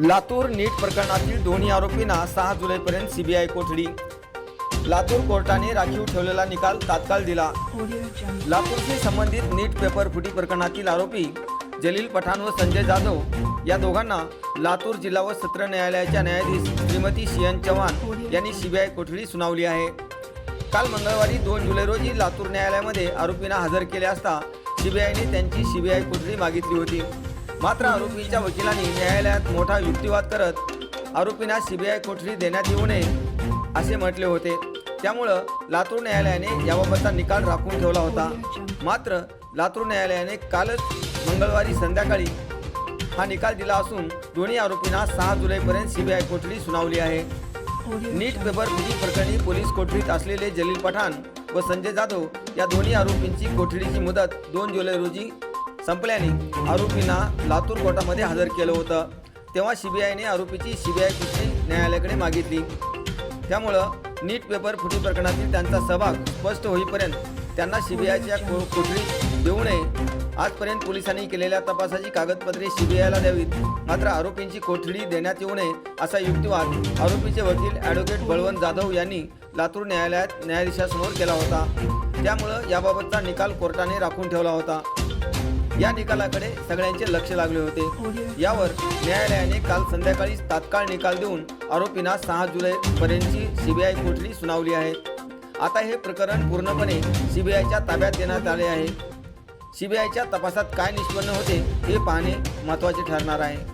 लातूर नीट प्रकरणातील दोन्ही आरोपींना सहा जुलैपर्यंत सीबीआय कोठडी. लातूर कोर्टाने राखीव ठेवलेला निकाल तात्काळ दिला. लातूरशी संबंधित नीट पेपर फुटी प्रकरणातील आरोपी जलील पठाण व संजय जाधव या दोघांना लातूर जिल्हा व सत्र न्यायालयाच्या न्यायाधीश श्रीमती शियन चव्हाण यांनी सीबीआय कोठडी सुनावली आहे. काल मंगळवारी दोन जुलै रोजी लातूर न्यायालयामध्ये आरोपींना हजर केले असता सीबीआयने त्यांची सीबीआय कोठडी मागितली होती. मात्र आरोपींच्या वकिलांनी न्यायालयात मोठा युक्तिवाद करत आरोपींना सीबीआय कोठडी देण्यात येऊ नये असे म्हटले होते. त्यामुळं लातूर न्यायालयाने याबाबतचा निकाल राखून ठेवला होता. मात्र लातूर न्यायालयाने कालच मंगळवारी संध्याकाळी हा निकाल दिला असून दोन्ही आरोपींना सहा जुलैपर्यंत सीबीआय कोठडी सुनावली आहे. नीट पेपर फुटी प्रकरणी पोलीस कोठडीत असलेले जलील पठाण व संजय जाधव या दोन्ही आरोपींची कोठडीची मुदत दोन जुलै रोजी संपल्याने आरोपींना लातूर कोर्टामध्ये हजर केलं होतं. तेव्हा सीबीआयने आरोपीची सीबीआय कोठडी न्यायालयाकडे मागितली. त्यामुळं नीट पेपर फुटी प्रकरणातील त्यांचा सहभाग स्पष्ट होईपर्यंत त्यांना सीबीआयच्या कोठडीत देऊ नये. आजपर्यंत पोलिसांनी केलेल्या तपासाची कागदपत्रे सीबीआयला द्यावीत. मात्र आरोपींची कोठडी देण्यात येऊ नये असा युक्तिवाद आरोपीचे वकील ॲडव्होकेट बळवंत जाधव यांनी लातूर न्यायालयात न्यायाधीशासमोर केला होता. त्यामुळं याबाबतचा निकाल कोर्टाने राखून ठेवला होता. या निकालाकडे सगळ्यांचे लक्ष लागले होते. यावर न्यायालयाने काल संध्याकाळी तात्काळ निकाल देऊन आरोपींना सहा जुलै पर्यंतची सीबीआय कोठडी सुनावली आहे. आता हे प्रकरण पूर्णपणे सीबीआयच्या ताब्यात देण्यात आले आहे. सीबीआयच्या तपासात काय निष्पन्न होते हे पाहणे महत्त्वाचे ठरणार आहे.